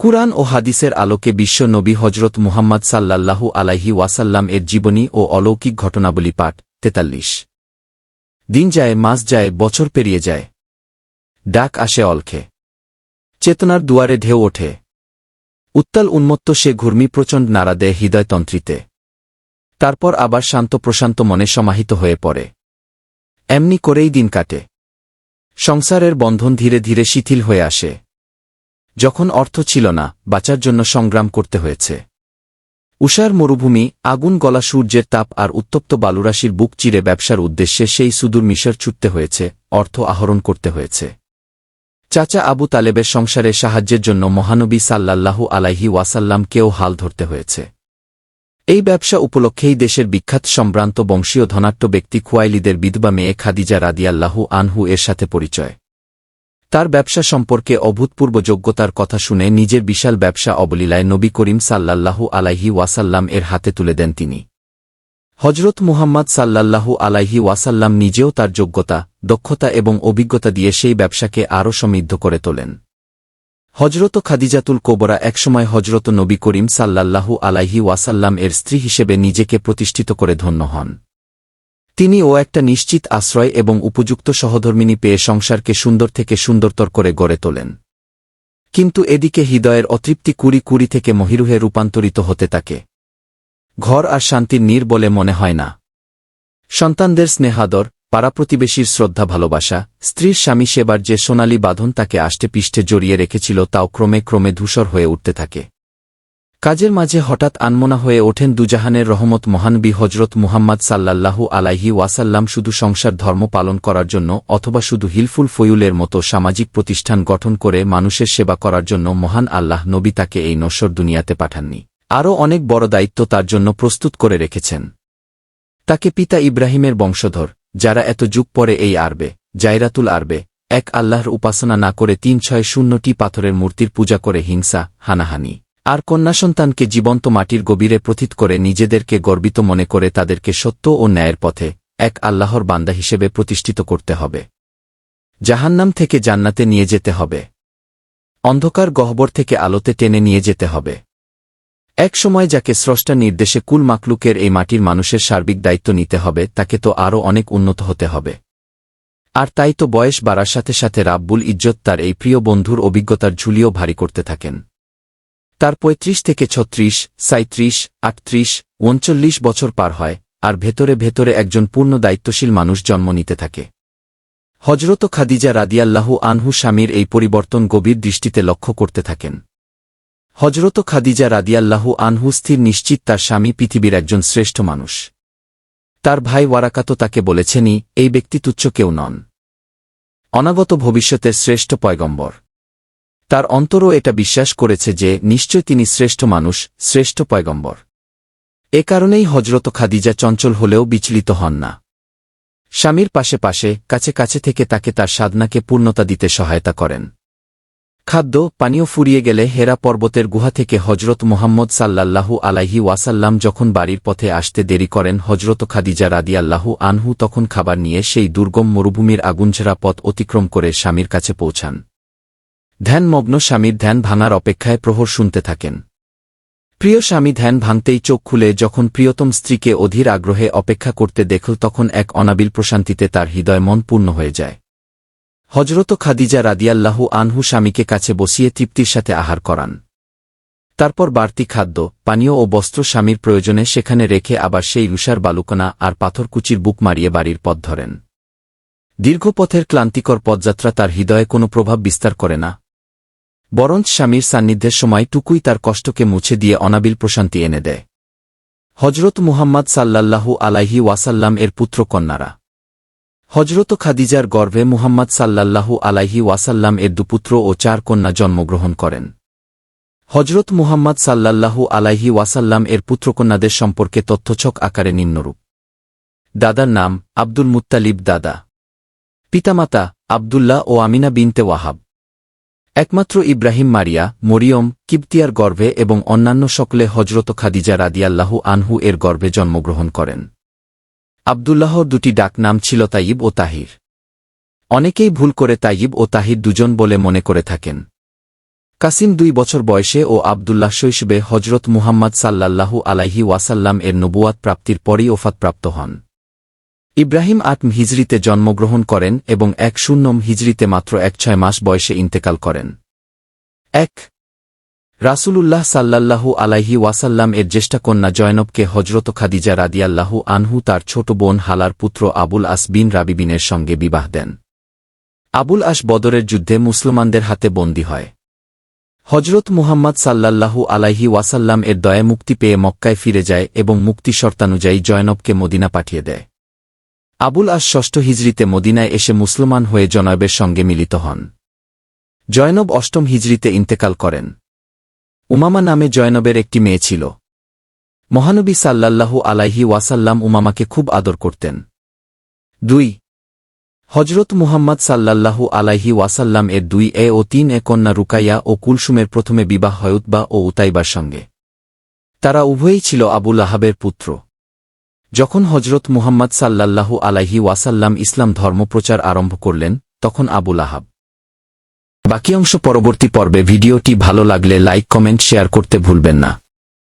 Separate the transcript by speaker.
Speaker 1: কুরআন ও হাদিসের আলোকে বিশ্ব নবী হজরত মুহাম্মদ সাল্লাল্লাহু আলাইহি ওয়াসাল্লাম এর জীবনী ও অলৌকিক ঘটনাবলী পাঠ তেতাল্লিশ। দিন যায়, মাস যায়, বছর পেরিয়ে যায়। ডাক আসে অলখে। চেতনার দুয়ারে ঢেউ ওঠে। উত্তাল উন্মত্ত সে ঘূর্মি প্রচণ্ড নাড়া দেয় হৃদয়তন্ত্রীতে। তারপর আবার শান্ত প্রশান্ত মনে সমাহিত হয়ে পড়ে। এমনি করেই দিন কাটে। সংসারের বন্ধন ধীরে ধীরে শিথিল হয়ে আসে। যখন অর্থ ছিল না, বাঁচার জন্য সংগ্রাম করতে হয়েছে। উষার মরুভূমি, আগুন গলা সূর্যের তাপ আর উত্তপ্ত বালুরাশির বুক চিরে ব্যবসার উদ্দেশ্যে সেই সুদূর মিশর ছুটতে হয়েছে, অর্থ আহরণ করতে হয়েছে। চাচা আবু তালেবের সংসারে সাহায্যের জন্য মহানবী সাল্লাল্লাহু আলাইহি ওয়াসাল্লামকেও হাল ধরতে হয়েছে। এই ব্যবসা উপলক্ষেই দেশের বিখ্যাত সম্ভ্রান্ত বংশীয় ধনাট্য ব্যক্তি খুয়াইলিদের বিধবা মেয়ে খাদিজা রাদিয়াল্লাহু আনহু এর সাথে পরিচয়। তার ব্যবসা সম্পর্কে অভূতপূর্ব যোগ্যতার কথা শুনে নিজের বিশাল ব্যবসা অবলীলায় নবী করিম সাল্লাল্লাহু আলাইহি ওয়াসাল্লাম এর হাতে তুলে দেন তিনি। হজরত মুহাম্মদ সাল্লাল্লাহু আলাইহি ওয়াসাল্লাম নিজেও তার যোগ্যতা, দক্ষতা এবং অভিজ্ঞতা দিয়ে সেই ব্যবসাকে আরও সমৃদ্ধ করে তোলেন। হজরত খাদিজাতুল কোবরা একসময় হজরত নবী করিম সাল্লাল্লাহু আলাইহি ওয়াসাল্লাম এর স্ত্রী হিসেবে নিজেকে প্রতিষ্ঠিত করে ধন্য হন। তিনি ও একটা নিশ্চিত আশ্রয় এবং উপযুক্ত সহধর্মিনী পেয়ে সংসারকে সুন্দর থেকে সুন্দরতর করে গড়ে তোলেন। কিন্তু এদিকে হৃদয়ের অতৃপ্তি কুড়ি কুড়ি থেকে মহিরুহে রূপান্তরিত হতে থাকে। ঘর আর শান্তির নীর বলে মনে হয় না। সন্তানদের স্নেহাদর পাড়া প্রতিবেশীর শ্রদ্ধা ভালোবাসা, স্ত্রীর স্বামী সেবার যে সোনালি বাঁধন তাকে আষ্টে পিষ্টে জড়িয়ে রেখেছিল তাও ক্রমে ক্রমে ধূসর হয়ে উঠতে থাকে। কাজের মাঝে হঠাৎ আনমনা হয়ে ওঠেন দুজাহানের রহমত মহানবী হজরত মুহাম্মদ সাল্লাল্লাহু আলাইহি ওয়াসাল্লাম শুধু সংসার ধর্ম পালন করার জন্য অথবা শুধু হিলফুল ফয়ুলের মতো সামাজিক প্রতিষ্ঠান গঠন করে মানুষের সেবা করার জন্য মহান আল্লাহ নবী তাকে এই নশ্বর দুনিয়াতে পাঠাননি। আরও অনেক বড় দায়িত্ব তার জন্য প্রস্তুত করে রেখেছেন। তাকে পিতা ইব্রাহিমের বংশধর, যারা এত যুগ পরে এই আরবে জাইরাতুল আরবে, এক আল্লাহর উপাসনা না করে তিন ছয় শূন্যটি পাথরের মূর্তির পূজা করে হিংসা, হানাহানি। আর কন্যা সন্তানকে জীবন্ত মাটির গভীরে প্রথিত করে নিজেদেরকে গর্বিত মনে করে তাদেরকে সত্য ও ন্যায়ের পথে এক আল্লাহর বান্দা হিসেবে প্রতিষ্ঠিত করতে হবে। জাহান্নাম থেকে জান্নাতে নিয়ে যেতে হবে। অন্ধকার গহ্বর থেকে আলোতে টেনে নিয়ে যেতে হবে। এক সময় যাকে স্রষ্টা নির্দেশে কুল মাকলুকের এই মাটির মানুষের সার্বিক দায়িত্ব নিতে হবে, তাকে তো আরও অনেক উন্নত হতে হবে। আর তাই তো বয়স বাড়ার সাথে সাথে রাব্বুল ইজ্জত তার এই প্রিয় বন্ধুর অভিজ্ঞতার ঝুলিও ভারী করতে থাকেন। তার পঁয়ত্রিশ থেকে ছত্রিশ সাঁত্রিশ আটত্রিশ, উনচল্লিশ বছর পার হয়, আর ভেতরে ভেতরে একজন পূর্ণ দায়িত্বশীল মানুষ জন্ম নিতে থাকে। হজরত খাদিজা রাদিয়াল্লাহু আনহু স্বামীর এই পরিবর্তন গভীর দৃষ্টিতে লক্ষ্য করতে থাকেন। হজরত খাদিজা রাদিয়াল্লাহু আনহু স্থির নিশ্চিত তার স্বামী পৃথিবীর একজন শ্রেষ্ঠ মানুষ। তার ভাই ওয়ারাকাতো তাকে বলেছেনই, এই ব্যক্তি তুচ্ছ কেউ নন। অনাগত ভবিষ্যতের শ্রেষ্ঠ পয়গম্বর। তার অন্তরও এটা বিশ্বাস করেছে যে নিশ্চয় তিনি শ্রেষ্ঠ মানুষ, শ্রেষ্ঠ পয়গম্বর। এ কারণেই হজরত খাদিজা চঞ্চল হলেও বিচলিত হন না। স্বামীর পাশে পাশে, কাছে কাছে থেকে তাকে তার সাধনাকে পূর্ণতা দিতে সহায়তা করেন। খাদ্য, পানীয় ফুরিয়ে গেলে হেরা পর্বতের গুহা থেকে হজরত মোহাম্মদ সাল্লাল্লাহু আলাইহি ওয়াসাল্লাম যখন বাড়ির পথে আসতে দেরি করেন হজরত খাদিজা রাদিয়াল্লাহু আনহু তখন খাবার নিয়ে সেই দুর্গম মরুভূমির আগুনঝেরা পথ অতিক্রম করে স্বামীর কাছে পৌঁছান। ধ্যানমগ্ন স্বামীর ধ্যান ভাঙার অপেক্ষায় প্রহর শুনতে থাকেন। প্রিয় স্বামী ধ্যান ভাঙতেই চোখ খুলে যখন প্রিয়তম স্ত্রীকে অধীর আগ্রহে অপেক্ষা করতে দেখল তখন এক অনাবিল প্রশান্তিতে তার হৃদয় মন পূর্ণ হয়ে যায়। হজরত খাদিজা রাদিয়াল্লাহু আনহু স্বামীকে কাছে বসিয়ে তৃপ্তির সাথে আহার করান। তারপর বাড়তি খাদ্য, পানীয় ও বস্ত্র স্বামীর প্রয়োজনে সেখানে রেখে আবার সেই রুষার বালুকনা আর পাথরকুচির বুক মারিয়ে বাড়ির পথ ধরেন। দীর্ঘপথের ক্লান্তিকর পদযাত্রা তার হৃদয়ে কোনো প্রভাব বিস্তার করে না। বরঞ্চ স্বামীর সান্নিধ্যের সময় টুকুই তার কষ্টকে মুছে দিয়ে অনাবিল প্রশান্তি এনে দেয়। হজরত মুহাম্মদ সাল্লাল্লাহু আলাইহি ওয়াসাল্লাম এর পুত্র কন্যারা। হজরত খাদিজার গর্ভে মুহাম্মদ সাল্লাল্লাহু আলাইহি ওয়াসাল্লাম এর দুপুত্র ও চার কন্যা জন্মগ্রহণ করেন। হজরত মুহাম্মদ সাল্লাল্লাহু আলাইহি ওয়াসাল্লাম এর পুত্রকন্যাদের সম্পর্কে তথ্যছক আকারে নিম্নরূপ। দাদার নাম আব্দুল মুত্তালিব দাদা। পিতামাতা আবদুল্লাহ ও আমিনা বিনতে ওয়াহাব। একমাত্র ইব্রাহিম মারিয়া, মরিয়ম, কিবতিয়ার গর্ভে এবং অন্যান্য সকলে হজরত খাদিজা রাদিয়াল্লাহু আনহু এর গর্ভে জন্মগ্রহণ করেন। আবদুল্লাহর দুটি ডাক নাম ছিল তাইব ও তাহির। অনেকেই ভুল করে তাইব ও তাহির দুজন বলে মনে করে থাকেন। কাসিম দুই বছর বয়সে ও আবদুল্লাহ শৈশবে হজরত মুহাম্মদ সাল্লাল্লাহু আলাইহি ওয়াসাল্লাম এর নবুয়াত প্রাপ্তির পরই ওফাতপ্রাপ্ত হন। ইব্রাহিম আটম হিজরিতে জন্মগ্রহণ করেন এবং এক শূন্যম হিজরিতে মাত্র এক ছয় মাস বয়সে ইন্তেকাল করেন। এক, রাসূলুল্লাহ সাল্লাল্লাহু আলাইহি ওয়াসাল্লাম এর জ্যেষ্ঠা কন্যা জয়নবকে হজরত খাদিজা রাদিয়াল্লাহু আনহু তার ছোট বোন হালার পুত্র আবুল আস বিন রাবিবিনের সঙ্গে বিবাহ দেন। আবুল আস বদরের যুদ্ধে মুসলমানদের হাতে বন্দী হয়। হজরত মুহাম্মদ সাল্লাল্লাহু আলাইহি ওয়াসাল্লাম এর দয়া মুক্তি পেয়ে মক্কায় ফিরে যায় এবং মুক্তি শর্তানুযায়ী জয়নবকে মদিনা পাঠিয়ে দেয়। আবুল আস ষষ্ঠ হিজরিতে মদিনায় এসে মুসলমান হয়ে জনয়েবের সঙ্গে মিলিত হন। জয়নব অষ্টম হিজরিতে ইন্তেকাল করেন। উমামা নামে জয়নবের একটি মেয়ে ছিল। মহানবী সাল্লাল্লাহু আলাইহি ওয়াসাল্লাম উমামাকে খুব আদর করতেন। দুই হজরত মুহাম্মদ সাল্লাল্লাহু আলাইহি ওয়াসাল্লাম এর দুই এ ও তিন এ কন্যা রুকাইয়া ও কুলসুমের প্রথমে বিবাহ হয় ও উতাইবার সঙ্গে। তারা উভয়ই ছিল আবুল আহাবের পুত্র। যখন হজরত মুহাম্মদ সাল্লাল্লাহু আলাইহি ওয়াসাল্লাম ইসলাম ধর্মপ্রচার আরম্ভ করলেন, তখন আবুল আহাব বাকি অংশ পরবর্তী পর্বে ভিডিওটি ভালো লাগলে লাইক, কমেন্ট, শেয়ার করতে ভুলবেন না।